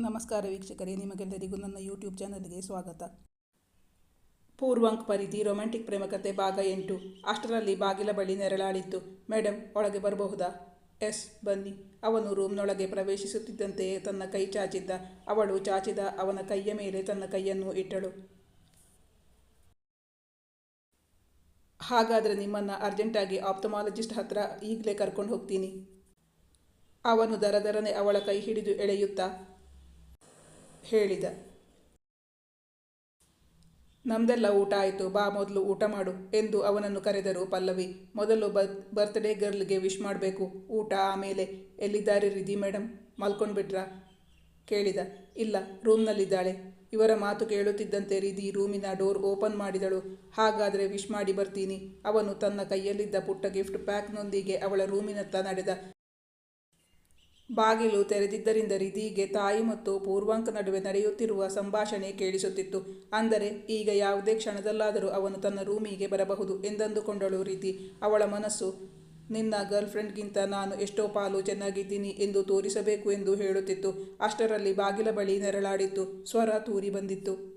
ನಮಸ್ಕಾರ ವೀಕ್ಷಕರೇ, ನಿಮಗೆಲ್ಲರಿಗೂ ನನ್ನ ಯೂಟ್ಯೂಬ್ ಚಾನಲ್ಗೆ ಸ್ವಾಗತ. ಪೂರ್ವಾಂಕ್ ಪರಿಧಿ ರೊಮ್ಯಾಂಟಿಕ್ ಪ್ರೇಮಕತೆ ಭಾಗ ಎಂಟು. ಅಷ್ಟರಲ್ಲಿ ಬಾಗಿಲ ಬಳಿ ನೆರಳಾಡಿತ್ತು ಮೇಡಮ್ ಒಳಗೆ ಬರಬಹುದಾ? ಎಸ್, ಬನ್ನಿ. ಅವನು ರೂಮ್ನೊಳಗೆ ಪ್ರವೇಶಿಸುತ್ತಿದ್ದಂತೆಯೇ ತನ್ನ ಕೈ ಚಾಚಿದ್ದ. ಅವಳು ಚಾಚಿದ ಅವನ ಕೈಯ ಮೇಲೆ ತನ್ನ ಕೈಯನ್ನು ಇಟ್ಟಳು. ಹಾಗಾದರೆ ನಿಮ್ಮನ್ನು ಅರ್ಜೆಂಟಾಗಿ ಆಪ್ತಮಾಲಜಿಸ್ಟ್ ಹತ್ರ ಈಗಲೇ ಕರ್ಕೊಂಡು ಹೋಗ್ತೀನಿ. ಅವನು ದರದರನೆ ಅವಳ ಕೈ ಹಿಡಿದು ಎಳೆಯುತ್ತಾ ಹೇಳಿದ. ನಮ್ದೆಲ್ಲ ಊಟ ಆಯಿತು, ಬಾ ಮೊದಲು ಊಟ ಮಾಡು ಎಂದು ಅವನನ್ನು ಕರೆದರು ಪಲ್ಲವಿ. ಮೊದಲು ಬರ್ ಬರ್ತ್ಡೇ ಗರ್ಲ್ಗೆ ವಿಶ್ ಮಾಡಬೇಕು. ಊಟ ಆಮೇಲೆ, ಎಲ್ಲಿದ್ದಾರೆ ರಿಧಿ ಮೇಡಮ್ ಮಲ್ಕೊಂಡ್ಬಿಟ್ರಾ? ಕೇಳಿದ. ಇಲ್ಲ, ರೂಮ್ನಲ್ಲಿದ್ದಾಳೆ. ಇವರ ಮಾತು ಕೇಳುತ್ತಿದ್ದಂತೆ ರಿಧಿ ರೂಮಿನ ಡೋರ್ ಓಪನ್ ಮಾಡಿದಳು. ಹಾಗಾದರೆ ವಿಶ್ ಮಾಡಿ ಬರ್ತೀನಿ. ಅವನು ತನ್ನ ಕೈಯಲ್ಲಿದ್ದ ಪುಟ್ಟ ಗಿಫ್ಟ್ ಪ್ಯಾಕ್ನೊಂದಿಗೆ ಅವಳ ರೂಮಿನತ್ತ ನಡೆದ. ಬಾಗಿಲು ತೆರೆದಿದ್ದರಿಂದ ರಿಧಿಗೆ ತಾಯಿ ಮತ್ತು ಪೂರ್ವಾಂಕ ನಡುವೆ ನಡೆಯುತ್ತಿರುವ ಸಂಭಾಷಣೆ ಕೇಳಿಸುತ್ತಿತ್ತು. ಅಂದರೆ, ಈಗ ಯಾವುದೇ ಕ್ಷಣದಲ್ಲಾದರೂ ಅವನು ತನ್ನ ರೂಮಿಗೆ ಬರಬಹುದು ಎಂದಂದುಕೊಂಡಳು ರೀತಿ ಅವಳ ಮನಸ್ಸು, ನಿನ್ನ ಗರ್ಲ್ಫ್ರೆಂಡ್ಗಿಂತ ನಾನು ಎಷ್ಟೋ ಪಾಲು ಚೆನ್ನಾಗಿದ್ದೀನಿ ಎಂದು ತೋರಿಸಬೇಕು ಎಂದು ಹೇಳುತ್ತಿತ್ತು. ಅಷ್ಟರಲ್ಲಿ ಬಾಗಿಲ ಬಳಿ ನೆರಳಾಡಿತ್ತು. ಸ್ವರ ತೂರಿ ಬಂದಿತ್ತು.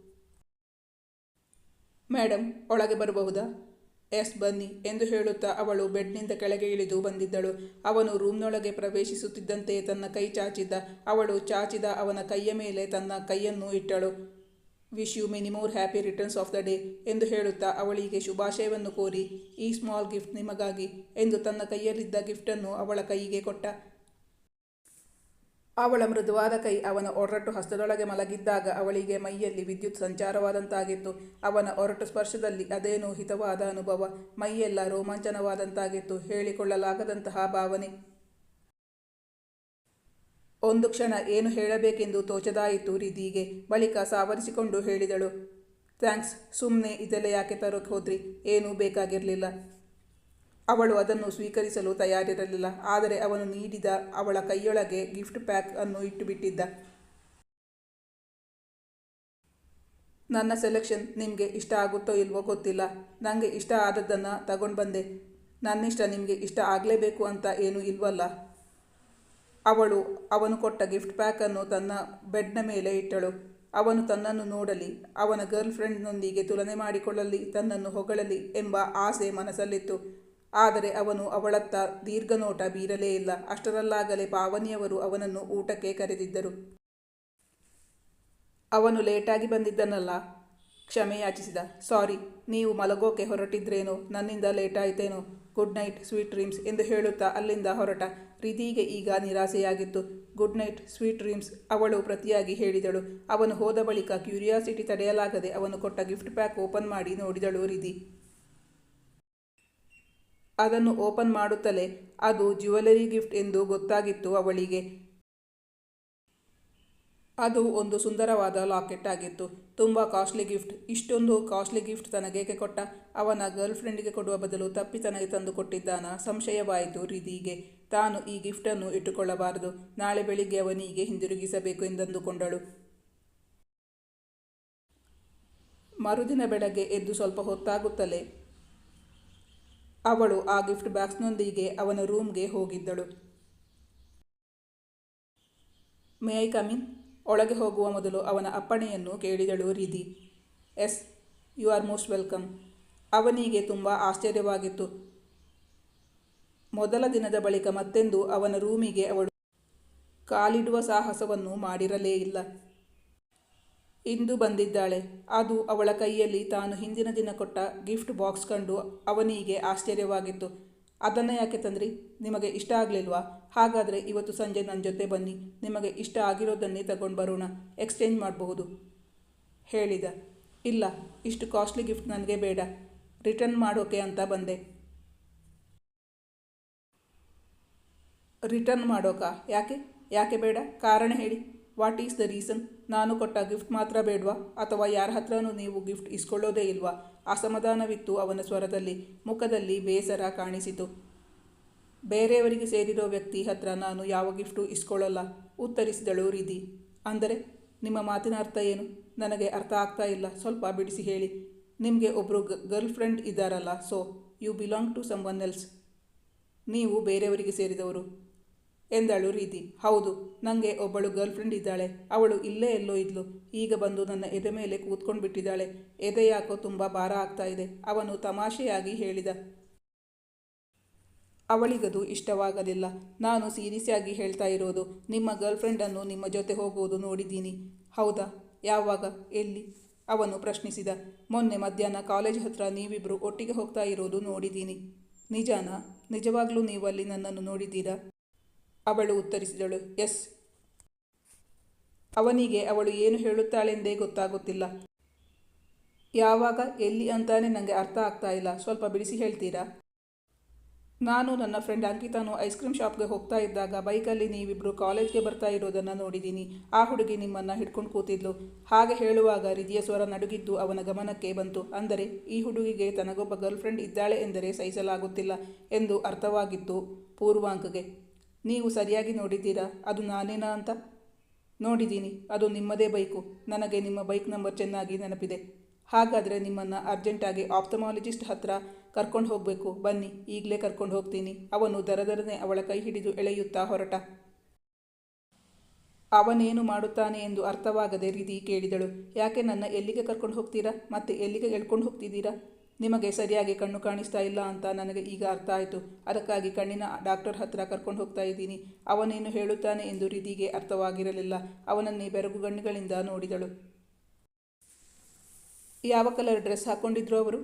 ಮೇಡಮ್ ಒಳಗೆ ಬರಬಹುದಾ? ಎಸ್ ಬನ್ನಿ ಎಂದು ಹೇಳುತ್ತಾ ಅವಳು ಬೆಡ್ನಿಂದ ಕೆಳಗೆ ಇಳಿದು ಬಂದಿದ್ದಳು. ಅವನು ರೂಮ್ನೊಳಗೆ ಪ್ರವೇಶಿಸುತ್ತಿದ್ದಂತೆ ತನ್ನ ಕೈ ಚಾಚಿದ್ದ ಅವಳು ಚಾಚಿದ ಅವನ ಕೈಯ ಮೇಲೆ ತನ್ನ ಕೈಯನ್ನು ಇಟ್ಟಳು. Wish you many more happy returns of the day ಎಂದು ಹೇಳುತ್ತಾ ಅವಳಿಗೆ ಶುಭಾಶಯವನ್ನು ಕೋರಿ, ಈ ಸ್ಮಾಲ್ ಗಿಫ್ಟ್ ನಿಮಗಾಗಿ ಎಂದು ತನ್ನ ಕೈಯಲ್ಲಿದ್ದ ಗಿಫ್ಟನ್ನು ಅವಳ ಕೈಗೆ ಕೊಟ್ಟ. ಅವಳ ಮೃದುವಾದ ಕೈ ಅವನ ಒರಟು ಹಸ್ತದೊಳಗೆ ಮಲಗಿದ್ದಾಗ ಅವಳಿಗೆ ಮೈಯಲ್ಲಿ ವಿದ್ಯುತ್ ಸಂಚಾರವಾದಂತಾಗಿತ್ತು. ಅವನ ಒರಟು ಸ್ಪರ್ಶದಲ್ಲಿ ಅದೇನೋ ಹಿತವಾದ ಅನುಭವ, ಮೈಯೆಲ್ಲ ರೋಮಾಂಚನವಾದಂತಾಗಿತ್ತು. ಹೇಳಿಕೊಳ್ಳಲಾಗದಂತಹ ಭಾವನೆ. ಒಂದು ಕ್ಷಣ ಏನು ಹೇಳಬೇಕೆಂದು ತೋಚದಾಯಿತು ರಿದೀಗೆ ಬಳಿಕ ಸಾವರಿಸಿಕೊಂಡು ಹೇಳಿದಳು, ಥ್ಯಾಂಕ್ಸ್ ಸುಮ್ಮನೆ ಇದೆಲ್ಲ ಯಾಕೆ ತರೋಕೆ ಹೋದ್ರಿ? ಏನೂ ಬೇಕಾಗಿರಲಿಲ್ಲ. ಅವಳು ಅದನ್ನು ಸ್ವೀಕರಿಸಲು ತಯಾರಿರಲಿಲ್ಲ, ಆದರೆ ಅವನು ನೀಡಿದ ಅವಳ ಕೈಯೊಳಗೆ ಗಿಫ್ಟ್ ಪ್ಯಾಕ್ ಅನ್ನು ಇಟ್ಟುಬಿಟ್ಟಿದ್ದ. ನನ್ನ ಸೆಲೆಕ್ಷನ್ ನಿಮಗೆ ಇಷ್ಟ ಆಗುತ್ತೋ ಇಲ್ವೋ ಗೊತ್ತಿಲ್ಲ ನನಗೆ ಇಷ್ಟ ಆದದ್ದನ್ನು ತಗೊಂಡು ಬಂದೆ. ನನ್ನಿಷ್ಟ ನಿಮಗೆ ಇಷ್ಟ ಆಗಲೇಬೇಕು ಅಂತ ಏನೂ ಇಲ್ವಲ್ಲ. ಅವಳು ಅವನು ಕೊಟ್ಟ ಗಿಫ್ಟ್ ಪ್ಯಾಕನ್ನು ತನ್ನ ಬೆಡ್ನ ಮೇಲೆ ಇಟ್ಟಳು. ಅವನು ತನ್ನನ್ನು ನೋಡಲಿ, ಅವನ ಗರ್ಲ್ ಫ್ರೆಂಡ್ನೊಂದಿಗೆ ತುಲನೆ ಮಾಡಿಕೊಳ್ಳಲಿ, ತನ್ನನ್ನು ಹೊಗಳಲಿ ಎಂಬ ಆಸೆ ಮನಸ್ಸಲ್ಲಿತ್ತು. ಆದರೆ ಅವನು ಅವಳತ್ತ ದೀರ್ಘನೋಟ ಬೀರಲೇ ಇಲ್ಲ. ಅಷ್ಟರಲ್ಲಾಗಲೇ ಪಾವನಿಯವರು ಅವನನ್ನು ಊಟಕ್ಕೆ ಕರೆದಿದ್ದರು. ಅವನು ಲೇಟಾಗಿ ಬಂದಿದ್ದನಲ್ಲ? ಕ್ಷಮೆ ಯಾಚಿಸಿದ. ಸಾರಿ, ನೀವು ಮಲಗೋಕೆ ಹೊರಟಿದ್ರೇನೋ? ನನ್ನಿಂದ ಲೇಟಾಯಿತೇನೋ? ಗುಡ್ ನೈಟ್, ಸ್ವೀಟ್ ಡ್ರೀಮ್ಸ್ ಎಂದು ಹೇಳುತ್ತಾ ಅಲ್ಲಿಂದ ಹೊರಟ. ರಿಧಿಗೆ ಈಗ ನಿರಾಸೆಯಾಗಿತ್ತು. ಗುಡ್ ನೈಟ್, ಸ್ವೀಟ್ ಡ್ರೀಮ್ಸ್, ಅವಳು ಪ್ರತಿಯಾಗಿ ಹೇಳಿದಳು. ಅವನು ಹೋದ ಬಳಿಕ ಕ್ಯೂರಿಯಾಸಿಟಿ ತಡೆಯಲಾಗದೆ ಅವನು ಕೊಟ್ಟ ಗಿಫ್ಟ್ ಪ್ಯಾಕ್ ಓಪನ್ ಮಾಡಿ ನೋಡಿದಳು ರಿಧಿ. ಅದನ್ನು ಓಪನ್ ಮಾಡುತ್ತಲೇ ಅದು ಜ್ಯುವೆಲರಿ ಗಿಫ್ಟ್ ಎಂದು ಗೊತ್ತಾಗಿತ್ತು ಅವಳಿಗೆ. ಅದು ಒಂದು ಸುಂದರವಾದ ಲಾಕೆಟ್ ಆಗಿತ್ತು. ತುಂಬ ಕಾಸ್ಟ್ಲಿ ಗಿಫ್ಟ್. ಇಷ್ಟೊಂದು ಕಾಸ್ಟ್ಲಿ ಗಿಫ್ಟ್ ತನಗೇಕೆ ಕೊಟ್ಟ? ಅವನ ಗರ್ಲ್ ಫ್ರೆಂಡ್ಗೆ ಕೊಡುವ ಬದಲು ತಪ್ಪಿ ತನಗೆ ತಂದು ಕೊಟ್ಟಿದ್ದಾನ? ಸಂಶಯವಾಯಿತು ರಿಧಿಗೆ. ತಾನು ಈ ಗಿಫ್ಟನ್ನು ಇಟ್ಟುಕೊಳ್ಳಬಾರದು. ನಾಳೆ ಬೆಳಿಗ್ಗೆ ಅವನಿಗೆ ಹಿಂದಿರುಗಿಸಬೇಕು ಎಂದಂದುಕೊಂಡಳು. ಮರುದಿನ ಬೆಳಗ್ಗೆ ಎದ್ದು ಸ್ವಲ್ಪ ಹೊತ್ತಾಗುತ್ತಲೇ ಅವಳು ಆ ಗಿಫ್ಟ್ ಬಾಕ್ಸ್ನೊಂದಿಗೆ ಅವನ ರೂಮ್ಗೆ ಹೋಗಿದ್ದಳು. ಮೇ ಐ ಕಮಿನ್ ಒಳಗೆ ಹೋಗುವ ಮೊದಲು ಅವನ ಅಪ್ಪಣೆಯನ್ನು ಕೇಳಿದಳು Ridhi. Yes, you are most welcome. ಅವನಿಗೆ ತುಂಬ ಆಶ್ಚರ್ಯವಾಗಿತ್ತು. ಮೊದಲ ದಿನದ ಬಳಿಕ ಮತ್ತೆಂದು ಅವನ ರೂಮಿಗೆ ಅವಳು ಕಾಲಿಡುವ ಸಾಹಸವನ್ನು ಮಾಡಿರಲೇ ಇಲ್ಲ. ಇಂದು ಬಂದಿದ್ದಾಳೆ. ಅದು ಅವಳ ಕೈಯಲ್ಲಿ ತಾನು ಹಿಂದಿನ ದಿನ ಕೊಟ್ಟ ಗಿಫ್ಟ್ ಬಾಕ್ಸ್ ಕಂಡು ಅವನಿಗೆ ಆಶ್ಚರ್ಯವಾಗಿತ್ತು. ಅದನ್ನು ಯಾಕೆ ತಂದ್ರಿ? ನಿಮಗೆ ಇಷ್ಟ ಆಗಲಿಲ್ವಾ? ಹಾಗಾದರೆ ಇವತ್ತು ಸಂಜೆ ನನ್ನ ಜೊತೆ ಬನ್ನಿ. ನಿಮಗೆ ಇಷ್ಟ ಆಗಿರೋದನ್ನೇ ತಗೊಂಡು ಬರೋಣ. ಎಕ್ಸ್ಚೇಂಜ್ ಮಾಡಬಹುದು. ಹೇಳಿದ. ಇಲ್ಲ, ಇಷ್ಟು ಕಾಸ್ಟ್ಲಿ ಗಿಫ್ಟ್ ನನಗೆ ಬೇಡ. ರಿಟರ್ನ್ ಮಾಡೋಕೆ ಅಂತ ಬಂದೆ. ರಿಟರ್ನ್ ಮಾಡೋಕಾ? ಯಾಕೆ? ಯಾಕೆ ಬೇಡ? ಕಾರಣ ಹೇಳಿ. ವಾಟ್ ಈಸ್ ದ ರೀಸನ್ ನಾನು ಕೊಟ್ಟ ಗಿಫ್ಟ್ ಮಾತ್ರ ಬೇಡವಾ? ಅಥವಾ ಯಾರ ಹತ್ರನೂ ನೀವು ಗಿಫ್ಟ್ ಇಸ್ಕೊಳ್ಳೋದೇ ಇಲ್ವಾ? ಅಸಮಾಧಾನವಿತ್ತು ಅವನ ಸ್ವರದಲ್ಲಿ. ಮುಖದಲ್ಲಿ ಬೇಸರ ಕಾಣಿಸಿತು. ಬೇರೆಯವರಿಗೆ ಸೇರಿರೋ ವ್ಯಕ್ತಿ ಹತ್ರ ನಾನು ಯಾವ ಗಿಫ್ಟು ಇಸ್ಕೊಳ್ಳಲ್ಲ? ಉತ್ತರಿಸಿದಳು ರೀದಿ ಅಂದರೆ, ನಿಮ್ಮ ಮಾತಿನ ಅರ್ಥ ಏನು? ನನಗೆ ಅರ್ಥ ಆಗ್ತಾ ಇಲ್ಲ. ಸ್ವಲ್ಪ ಬಿಡಿಸಿ ಹೇಳಿ. ನಿಮಗೆ ಒಬ್ಬರು ಗರ್ಲ್ ಫ್ರೆಂಡ್ ಇದ್ದಾರಲ್ಲ so you belong to someone else ನೀವು ಬೇರೆಯವರಿಗೆ ಸೇರಿದವರು. ಎಂದಳು ರೀತಿ. ಹೌದು ನನಗೆ ಒಬ್ಬಳು ಗರ್ಲ್ಫ್ರೆಂಡ್ ಇದ್ದಾಳೆ. ಅವಳು ಇಲ್ಲೇ ಎಲ್ಲೋ ಇದ್ಲು. ಈಗ ಬಂದು ನನ್ನ ಎದೆ ಮೇಲೆ ಕೂತ್ಕೊಂಡು ಬಿಟ್ಟಿದ್ದಾಳೆ ಎದೆ ಯಾಕೋ ತುಂಬ ಭಾರ ಆಗ್ತಾ ಇದೆ. ಅವನು ತಮಾಷೆಯಾಗಿ ಹೇಳಿದ. ಅವಳಿಗದು ಇಷ್ಟವಾಗಲಿಲ್ಲ. ನಾನು ಸೀರಿಯಸ್ ಆಗಿ ಹೇಳ್ತಾ ಇರೋದು, ನಿಮ್ಮ ಗರ್ಲ್ಫ್ರೆಂಡನ್ನು ನಿಮ್ಮ ಜೊತೆ ಹೋಗುವುದು ನೋಡಿದ್ದೀನಿ. ಹೌದಾ? ಯಾವಾಗ? ಎಲ್ಲಿ? ಅವನು ಪ್ರಶ್ನಿಸಿದ. ಮೊನ್ನೆ ಮಧ್ಯಾಹ್ನ ಕಾಲೇಜ್ ಹತ್ರ ನೀವಿಬ್ಬರು ಒಟ್ಟಿಗೆ ಹೋಗ್ತಾ ಇರೋದು ನೋಡಿದ್ದೀನಿ. ನಿಜಾನಾ? ನಿಜವಾಗ್ಲೂ ನೀವು ಅಲ್ಲಿ ನನ್ನನ್ನು ನೋಡಿದ್ದೀರಾ? ಅವಳು ಉತ್ತರಿಸಿದಳು, ಎಸ್. ಅವನಿಗೆ ಅವಳು ಏನು ಹೇಳುತ್ತಾಳೆಂದೇ ಗೊತ್ತಾಗುತ್ತಿಲ್ಲ. ಯಾವಾಗ, ಎಲ್ಲಿ ಅಂತಾನೆ ನನಗೆ ಅರ್ಥ ಆಗ್ತಾ ಇಲ್ಲ. ಸ್ವಲ್ಪ ಬಿಡಿಸಿ ಹೇಳ್ತೀರಾ? ನಾನು ನನ್ನ ಫ್ರೆಂಡ್ ಅಂಕಿತಾನು ಐಸ್ ಕ್ರೀಮ್ ಶಾಪ್ಗೆ ಹೋಗ್ತಾ ಇದ್ದಾಗ ಬೈಕಲ್ಲಿ ನೀವಿಬ್ಬರು ಕಾಲೇಜ್ಗೆ ಬರ್ತಾ ಇರೋದನ್ನು ನೋಡಿದ್ದೀನಿ. ಆ ಹುಡುಗಿ ನಿಮ್ಮನ್ನು ಹಿಡ್ಕೊಂಡು ಕೂತಿದ್ಲು. ಹಾಗೆ ಹೇಳುವಾಗ ರಿದಿಯ ಸ್ವರ ನಡುಗಿದ್ದು ಅವನ ಗಮನಕ್ಕೆ ಬಂತು. ಅಂದರೆ, ಈ ಹುಡುಗಿಗೆ ತನಗೊಬ್ಬ ಗರ್ಲ್ಫ್ರೆಂಡ್ ಇದ್ದಾಳೆ ಎಂದರೆ ಸಹಿಸಲಾಗುತ್ತಿಲ್ಲ ಎಂದು ಅರ್ಥವಾಗಿತ್ತು ಪೂರ್ವಾಂಕ್ಗೆ. ನೀವು ಸರಿಯಾಗಿ ನೋಡಿದ್ದೀರಾ? ಅದು ನಾನೇನಾ ಅಂತ? ನೋಡಿದ್ದೀನಿ. ಅದು ನಿಮ್ಮದೇ ಬೈಕು. ನನಗೆ ನಿಮ್ಮ ಬೈಕ್ ನಂಬರ್ ಚೆನ್ನಾಗಿ ನೆನಪಿದೆ. ಹಾಗಾದರೆ ನಿಮ್ಮನ್ನು ಅರ್ಜೆಂಟಾಗಿ ಆಪ್ತಮಾಲಜಿಸ್ಟ್ ಹತ್ರ ಕರ್ಕೊಂಡು ಹೋಗಬೇಕು. ಬನ್ನಿ, ಈಗಲೇ ಕರ್ಕೊಂಡು ಹೋಗ್ತೀನಿ. ಅವನು ದರದರನೆ ಅವಳ ಕೈ ಹಿಡಿದು ಎಳೆಯುತ್ತಾ ಹೊರಟ. ಅವನೇನು ಮಾಡುತ್ತಾನೆ ಎಂದು ಅರ್ಥವಾಗದೆ ರೀತಿ ಕೇಳಿದಳು. ಯಾಕೆ ನನ್ನ ಎಲ್ಲಿಗೆ ಕರ್ಕೊಂಡು ಹೋಗ್ತೀರಾ? ಮತ್ತೆ ಎಲ್ಲಿಗೆ ಎಳ್ಕೊಂಡು ಹೋಗ್ತಿದ್ದೀರಾ? ನಿಮಗೆ ಸರಿಯಾಗಿ ಕಣ್ಣು ಕಾಣಿಸ್ತಾ ಇಲ್ಲ ಅಂತ ನನಗೆ ಈಗ ಅರ್ಥ ಆಯಿತು. ಅದಕ್ಕಾಗಿ ಕಣ್ಣಿನ ಡಾಕ್ಟರ್ ಹತ್ರ ಕರ್ಕೊಂಡು ಹೋಗ್ತಾ ಇದ್ದೀನಿ. ಅವನೇನು ಹೇಳುತ್ತಾನೆ ಎಂದು ರಿದಿಗೆ ಅರ್ಥವಾಗಿರಲಿಲ್ಲ. ಅವನನ್ನೇ ಬೆರಗು ಗಣ್ಣುಗಳಿಂದ ನೋಡಿದಳು. ಯಾವ ಕಲರ್ ಡ್ರೆಸ್ ಹಾಕ್ಕೊಂಡಿದ್ರು ಅವರು?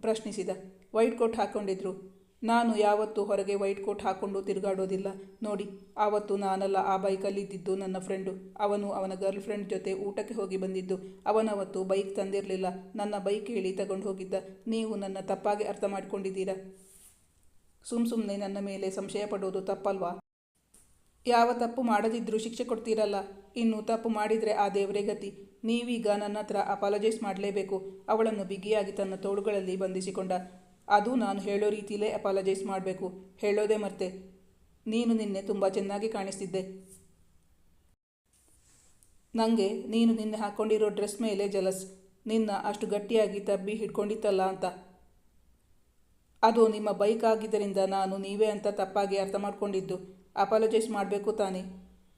ಪ್ರಶ್ನಿಸಿದ. ವೈಟ್ ಕೋಟ್ ಹಾಕ್ಕೊಂಡಿದ್ರು ನಾನು ಯಾವತ್ತೂ ಹೊರಗೆ ವೈಟ್ ಕೋಟ್ ಹಾಕ್ಕೊಂಡು ತಿರುಗಾಡೋದಿಲ್ಲ. ನೋಡಿ, ಆವತ್ತು ನಾನಲ್ಲ ಆ ಬೈಕಲ್ಲಿದ್ದಿದ್ದು ನನ್ನ ಫ್ರೆಂಡು. ಅವನು ಅವನ ಗರ್ಲ್ ಫ್ರೆಂಡ್ ಜೊತೆ ಊಟಕ್ಕೆ ಹೋಗಿ ಬಂದಿದ್ದು. ಅವನವತ್ತು ಬೈಕ್ ತಂದಿರಲಿಲ್ಲ. ನನ್ನ ಬೈಕ್ ಹೇಳಿ ತಗೊಂಡು ಹೋಗಿದ್ದ. ನೀವು ನನ್ನ ತಪ್ಪಾಗಿ ಅರ್ಥ ಮಾಡ್ಕೊಂಡಿದ್ದೀರಾ? ಸುಮ್ ಸುಮ್ಮನೆ ನನ್ನ ಮೇಲೆ ಸಂಶಯ ಪಡೋದು ತಪ್ಪಲ್ವಾ? ಯಾವ ತಪ್ಪು ಮಾಡದಿದ್ದರೂ ಶಿಕ್ಷೆ ಕೊಡ್ತೀರಲ್ಲ? ಇನ್ನು ತಪ್ಪು ಮಾಡಿದರೆ ಆ ದೇವರೇ ಗತಿ. ನೀವೀಗ ನನ್ನ ಹತ್ರ ಅಪಾಲಜೈಸ್ ಮಾಡಲೇಬೇಕು. ಅವಳನ್ನು ಬಿಗಿಯಾಗಿ ತನ್ನ ತೋಳುಗಳಲ್ಲಿ ಬಂಧಿಸಿಕೊಂಡ. ಅದು ನಾನು ಹೇಳೋ ರೀತಿಯಲ್ಲೇ ಅಪಾಲಜೈಸ್ ಮಾಡಬೇಕು. ಹೇಳೋದೇ ಮರ್ತೆ. ನೀನು ನಿನ್ನೆ ತುಂಬ ಚೆನ್ನಾಗಿ ಕಾಣಿಸ್ತಿದ್ದೆ. ನನಗೆ ನೀನು ನಿನ್ನೆ ಹಾಕ್ಕೊಂಡಿರೋ ಡ್ರೆಸ್ ಮೇಲೆ ಜಲಸ್. ನಿನ್ನ ಅಷ್ಟು ಗಟ್ಟಿಯಾಗಿ ತಬ್ಬಿ ಹಿಡ್ಕೊಂಡಿತ್ತಲ್ಲ ಅಂತ. ಅದು ನಿಮ್ಮ ಬೈಕ್ ಆಗಿದ್ದರಿಂದ ನಾನು ನೀವೇ ಅಂತ ತಪ್ಪಾಗಿ ಅರ್ಥ ಮಾಡ್ಕೊಂಡಿದ್ದು. ಅಪಾಲಜೈಸ್ ಮಾಡಬೇಕು ತಾನೇ.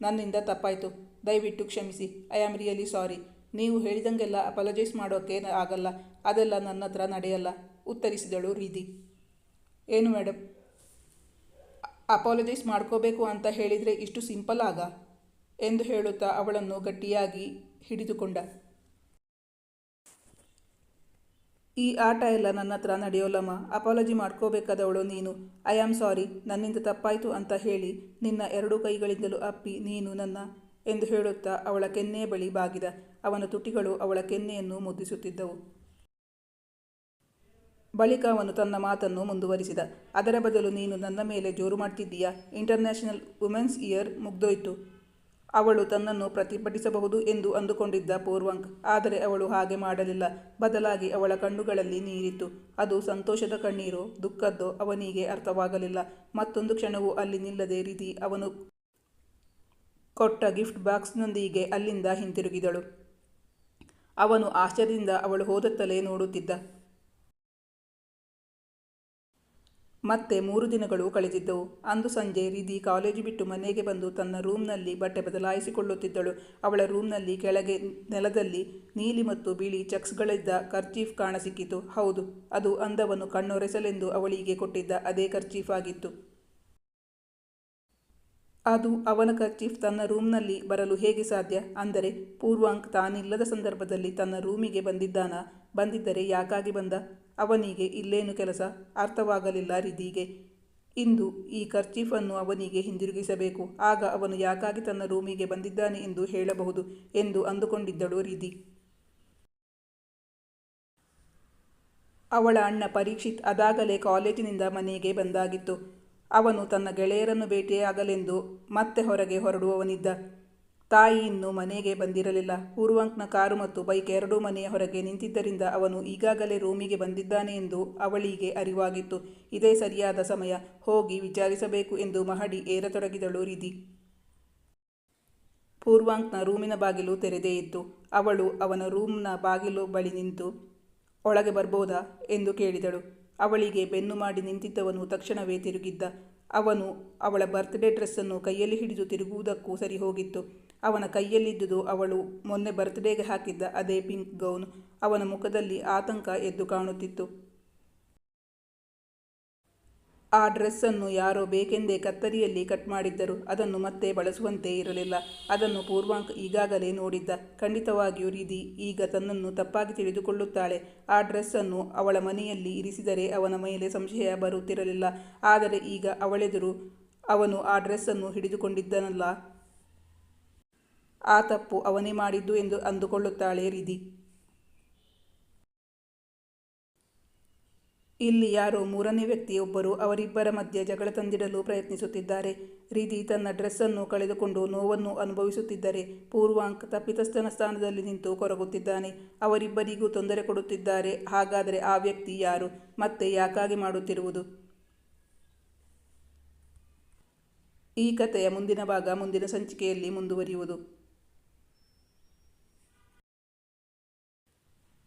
ನನ್ನಿಂದ ತಪ್ಪಾಯಿತು. ದಯವಿಟ್ಟು ಕ್ಷಮಿಸಿ. ಐ ಆಮ್ ರಿಯಲಿ ಸಾರಿ ನೀವು ಹೇಳಿದಂಗೆಲ್ಲ ಅಪಾಲಜೈಸ್ ಮಾಡೋಕ್ಕೆ ಆಗಲ್ಲ. ಅದೆಲ್ಲ ನನ್ನ ಹತ್ರ ನಡೆಯಲ್ಲ. ಉತ್ತರಿಸಿದಳು ರೀದಿ ಏನು ಮೇಡಮ್ ಅಪಾಲಜೈಸ್ ಮಾಡ್ಕೋಬೇಕು ಅಂತ ಹೇಳಿದರೆ ಇಷ್ಟು ಸಿಂಪಲ್ ಆಗ? ಎಂದು ಹೇಳುತ್ತಾ ಅವಳನ್ನು ಗಟ್ಟಿಯಾಗಿ ಹಿಡಿದುಕೊಂಡ. ಈ ಆಟ ಎಲ್ಲ ನನ್ನ ಹತ್ರ ನಡೆಯೋಲ್ಲಮ್ಮ ಅಪಾಲಜಿ ಮಾಡ್ಕೋಬೇಕಾದವಳು ನೀನು. I am sorry. ನನ್ನಿಂದ ತಪ್ಪಾಯಿತು ಅಂತ ಹೇಳಿ ನಿನ್ನ ಎರಡೂ ಕೈಗಳಿಂದಲೂ ಅಪ್ಪಿ ನೀನು ನನ್ನ ಎಂದು ಹೇಳುತ್ತಾ ಅವಳ ಕೆನ್ನೆಯ ಬಳಿ ಬಾಗಿದ. ಅವನ ತುಟಿಗಳು ಅವಳ ಕೆನ್ನೆಯನ್ನು ಮುದ್ದಿಸುತ್ತಿದ್ದವು. ಬಳಿಕ ಅವನು ತನ್ನ ಮಾತನ್ನು ಮುಂದುವರಿಸಿದ. ಅದರ ಬದಲು ನೀನು ನನ್ನ ಮೇಲೆ ಜೋರು ಮಾಡ್ತಿದ್ದೀಯಾ? ಇಂಟರ್ನ್ಯಾಷನಲ್ ವುಮೆನ್ಸ್ ಇಯರ್ ಮುಗ್ದೋಯ್ತು. ಅವಳು ತನ್ನನ್ನು ಪ್ರತಿಭಟಿಸಬಹುದು ಎಂದು ಅಂದುಕೊಂಡಿದ್ದ ಪೂರ್ವಂಕ್. ಆದರೆ ಅವಳು ಹಾಗೆ ಮಾಡಲಿಲ್ಲ. ಬದಲಾಗಿ ಅವಳ ಕಣ್ಣುಗಳಲ್ಲಿ ನೀರಿತ್ತು. ಅದು ಸಂತೋಷದ ಕಣ್ಣೀರೋ, ದುಃಖದ್ದೋ ಅವನಿಗೆ ಅರ್ಥವಾಗಲಿಲ್ಲ. ಮತ್ತೊಂದು ಕ್ಷಣವೂ ಅಲ್ಲಿ ನಿಲ್ಲದೆ ರೀತಿ ಅವನು ಕೊಟ್ಟ ಗಿಫ್ಟ್ ಬಾಕ್ಸ್ನೊಂದಿಗೆ ಅಲ್ಲಿಂದ ಹಿಂತಿರುಗಿದಳು. ಅವನು ಆಶ್ಚರ್ಯದಿಂದ ಅವಳು ಹೋದತ್ತಲೇ ನೋಡುತ್ತಿದ್ದ. ಮತ್ತೆ ಮೂರು ದಿನಗಳು ಕಳೆದಿದ್ದವು ಅಂದು ಸಂಜೆ ರಿಧಿ ಕಾಲೇಜು ಬಿಟ್ಟು ಮನೆಗೆ ಬಂದು ತನ್ನ ರೂಮ್ನಲ್ಲಿ ಬಟ್ಟೆ ಬದಲಾಯಿಸಿಕೊಳ್ಳುತ್ತಿದ್ದಳು. ಅವಳ ರೂಮ್ನಲ್ಲಿ ಕೆಳಗೆ ನೆಲದಲ್ಲಿ ನೀಲಿ ಮತ್ತು ಬಿಳಿ ಚಕ್ಸ್ಗಳಿದ್ದ ಕರ್ಚೀಫ್ ಕಾಣಸಿಕ್ಕಿತು. ಹೌದು, ಅದು ಅಂದವನ್ನು ಕಣ್ಣೊರೆಸಲೆಂದು ಅವಳಿಗೆ ಕೊಟ್ಟಿದ್ದ ಅದೇ ಕರ್ಚೀಫ್ ಆಗಿತ್ತು. ಅದು ಅವನ ಕರ್ಚೀಫ್ ತನ್ನ ರೂಮ್ನಲ್ಲಿ ಬರಲು ಹೇಗೆ ಸಾಧ್ಯ? ಅಂದರೆ, ಪೂರ್ವಾಂಕ್ ತಾನಿಲ್ಲದ ಸಂದರ್ಭದಲ್ಲಿ ತನ್ನ ರೂಮಿಗೆ ಬಂದಿದ್ದಾನ? ಬಂದಿದ್ದರೆ ಯಾಕಾಗಿ ಬಂದ? ಅವನಿಗೆ ಇಲ್ಲೇನು ಕೆಲಸ? ಅರ್ಥವಾಗಲಿಲ್ಲ ರಿದಿಗೆ ಇಂದು ಈ ಕರ್ಚೀಫನ್ನು ಅವನಿಗೆ ಹಿಂದಿರುಗಿಸಬೇಕು. ಆಗ ಅವನು ಯಾಕಾಗಿ ತನ್ನ ರೂಮಿಗೆ ಬಂದಿದ್ದಾನೆ ಎಂದು ಹೇಳಬಹುದು ಎಂದು ಅಂದುಕೊಂಡಿದ್ದಳು ರಿದಿ ಅವಳ ಅಣ್ಣ ಪರೀಕ್ಷಿತ್ ಅದಾಗಲೇ ಕಾಲೇಜಿನಿಂದ ಮನೆಗೆ ಬಂದಾಗಿತ್ತು. ಅವನು ತನ್ನ ಗೆಳೆಯರನ್ನು ಭೇಟಿಯಾಗಲೆಂದು ಮತ್ತೆ ಹೊರಗೆ ಹೊರಡುವವನಿದ್ದ. ತಾಯಿ ಇನ್ನೂ ಮನೆಗೆ ಬಂದಿರಲಿಲ್ಲ. ಪೂರ್ವಾಂಕ್ನ ಕಾರು ಮತ್ತು ಬೈಕ್ ಎರಡೂ ಮನೆಯ ಹೊರಗೆ ನಿಂತಿದ್ದರಿಂದ ಅವನು ಈಗಾಗಲೇ ರೂಮಿಗೆ ಬಂದಿದ್ದಾನೆ ಎಂದು ಅವಳಿಗೆ ಅರಿವಾಗಿತ್ತು. ಇದೇ ಸರಿಯಾದ ಸಮಯ. ಹೋಗಿ ವಿಚಾರಿಸಬೇಕು ಎಂದು ಮಹಡಿ ಏರತೊಡಗಿದಳು ರಿಧಿ. ಪೂರ್ವಾಂಕ್ನ ರೂಮಿನ ಬಾಗಿಲು ತೆರೆದೇ ಇತ್ತು. ಅವಳು ಅವನ ರೂಮ್ನ ಬಾಗಿಲು ಬಳಿ ನಿಂತು, ಒಳಗೆ ಬರ್ಬೋದಾ? ಎಂದು ಕೇಳಿದಳು. ಅವಳಿಗೆ ಬೆನ್ನು ಮಾಡಿ ನಿಂತಿದ್ದವನು ತಕ್ಷಣವೇ ತಿರುಗಿದ್ದ. ಅವನು ಅವಳ ಬರ್ತ್ಡೇ ಡ್ರೆಸ್ಸನ್ನು ಕೈಯಲ್ಲಿ ಹಿಡಿದು ತಿರುಗುವುದಕ್ಕೂ ಸರಿ ಹೋಗಿತ್ತು. ಅವನ ಕೈಯಲ್ಲಿದ್ದುದು ಅವಳು ಮೊನ್ನೆ ಬರ್ತ್ಡೇಗೆ ಹಾಕಿದ್ದ ಅದೇ ಪಿಂಕ್ ಗೌನ್ ಅವನ ಮುಖದಲ್ಲಿ ಆತಂಕ ಎದ್ದು ಕಾಣುತ್ತಿತ್ತು. ಆ ಡ್ರೆಸ್ಸನ್ನು ಯಾರೋ ಬೇಕೆಂದೇ ಕತ್ತರಿಯಲ್ಲಿ ಕಟ್ ಮಾಡಿದ್ದರು. ಅದನ್ನು ಮತ್ತೆ ಬಳಸುವಂತೆ ಇರಲಿಲ್ಲ. ಅದನ್ನು ಪೂರ್ವಾಂಕ್ ಈಗಾಗಲೇ ನೋಡಿದ್ದ. ಖಂಡಿತವಾಗಿಯೂ ರೀದಿ ಈಗ ತನ್ನನ್ನು ತಪ್ಪಾಗಿ ತಿಳಿದುಕೊಳ್ಳುತ್ತಾಳೆ. ಆ ಡ್ರೆಸ್ಸನ್ನು ಅವಳ ಮನೆಯಲ್ಲಿ ಇರಿಸಿದರೆ ಅವನ ಮೇಲೆ ಸಂಶಯ ಬರುತ್ತಿರಲಿಲ್ಲ. ಆದರೆ ಈಗ ಅವಳೆದುರು ಅವನು ಆ ಡ್ರೆಸ್ಸನ್ನು ಹಿಡಿದುಕೊಂಡಿದ್ದನಲ್ಲ. ಆ ತಪ್ಪು ಅವನೇ ಮಾಡಿದ್ದು ಎಂದು ಅಂದುಕೊಳ್ಳುತ್ತಾಳೆ ರಿಧಿ. ಇಲ್ಲಿ ಯಾರೋ ಮೂರನೇ ವ್ಯಕ್ತಿಯೊಬ್ಬರು ಅವರಿಬ್ಬರ ಮಧ್ಯೆ ಜಗಳ ತಂದಿಡಲು ಪ್ರಯತ್ನಿಸುತ್ತಿದ್ದಾರೆ. ರೀತಿ ತನ್ನ ಡ್ರೆಸ್ಸನ್ನು ಕಳೆದುಕೊಂಡು ನೋವನ್ನು ಅನುಭವಿಸುತ್ತಿದ್ದರೆ ಪೂರ್ವಾಂಕ್ ತಪ್ಪಿತಸ್ಥನ ಸ್ಥಾನದಲ್ಲಿ ನಿಂತು ಕೊರಗುತ್ತಿದ್ದಾನೆ. ಅವರಿಬ್ಬರಿಗೂ ತೊಂದರೆ ಕೊಡುತ್ತಿದ್ದಾರೆ. ಹಾಗಾದರೆ ಆ ವ್ಯಕ್ತಿ ಯಾರು? ಮತ್ತೆ ಯಾಕಾಗಿ ಮಾಡುತ್ತಿರುವುದು? ಈ ಕಥೆಯ ಮುಂದಿನ ಭಾಗ ಮುಂದಿನ ಸಂಚಿಕೆಯಲ್ಲಿ ಮುಂದುವರಿಯುವುದು.